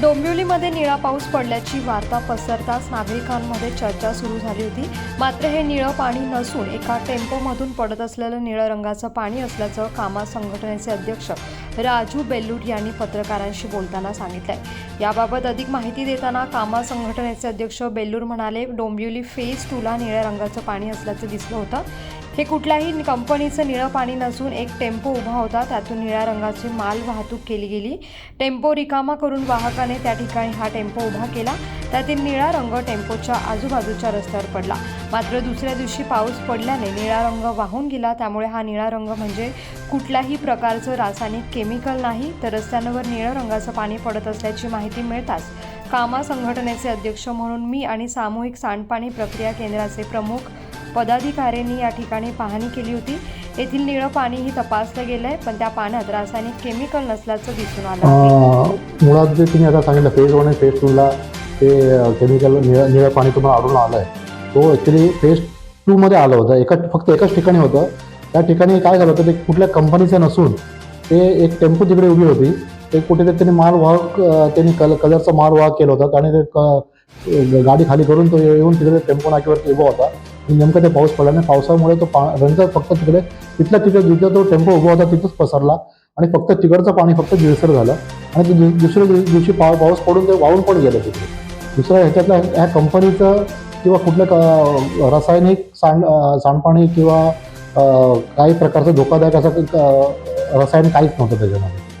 डोंबिवलीमध्ये निळा पाऊस पडल्याची वार्ता पसरताच नागरिकांमध्ये चर्चा सुरू झाली होती. मात्र हे निळं पाणी नसून एका टेम्पोमधून पडत असलेलं निळं रंगाचं पाणी असल्याचं कामा संघटनेचे अध्यक्ष राजू बेल्लूट यांनी पत्रकारांशी बोलताना सांगितलंय. याबाबत अधिक माहिती देताना कामा संघटनेचे अध्यक्ष बेल्लूर म्हणाले डोंबिवली फेज टूला निळ्या रंगाचं पाणी असल्याचं दिसलं होतं. हे कुठल्याही कंपनीचं निळं पाणी नसून एक टेम्पो उभा होता. त्यातून निळ्या रंगाची माल वाहतूक केली गेली. टेम्पो रिकामा करून वाहकाने त्या ठिकाणी हा टेम्पो उभा केला. त्यातील निळा रंग टेम्पोच्या आजूबाजूच्या रस्त्यावर पडला. मात्र दुसऱ्या दिवशी पाऊस पडल्याने निळा रंग वाहून गेला. त्यामुळे हा निळा रंग म्हणजे कुठल्याही प्रकारचं रासायनिक केमिकल नाही तर रस्त्यांवर निळं रंगाचं पाणी पडत असल्याची माहिती मिळताच कामा संघटनेचे अध्यक्ष म्हणून मी आणि सामूहिक सांडपाणी प्रक्रिया केंद्राचे प्रमुख पदाधिकाऱ्यांनी या ठिकाणी पाहणी केली होती. येथील निळं पाणीही तपासलं गेलंय पण त्या पाण्यात रासायनिक केमिकल नसल्याचं दिसून आलं. मुळात जे तुम्ही आता सांगितलं फेज वन आणि फेज टूला ते केमिकल निळं निळं पाणी तुम्हाला आढळून आलं आहे तो ॲक्च्युली फेज टूमध्ये आलं होतं. एका फक्त एकाच ठिकाणी होतं. त्या ठिकाणी काय झालं होतं ते कुठल्या कंपनीचं नसून ते एक टेम्पो तिकडे उभी होती. ते कुठेतरी त्यांनी माल वाहक त्यांनी कल कलरचा माल वाहक केला होता. आणि ते क- गाडी खाली करून तो येऊन तिकडे टेम्पो नाक्यावरती उभा होता. आणि नेमकं ते पाऊस पडला नाही. पावसामुळे तो पा रंग फक्त तिकडे तिथल्या तिकडे जिथे तो टेम्पो उभा होता तिथंच पसरला आणि फक्त तिकडचं पाणी फक्त जिळसर झालं. आणि ते दुसऱ्या दिवशी पाव पाऊस पडून ते वाहून पण गेलं तिथे दुसऱ्या ह्याच्यातल्या ह्या कंपनीचं किंवा कुठलं क- रासायनिक सांड सांडपाणी किंवा काही प्रकारचं धोकादायक असं रसायन काहीच नव्हतं त्याच्यामध्ये.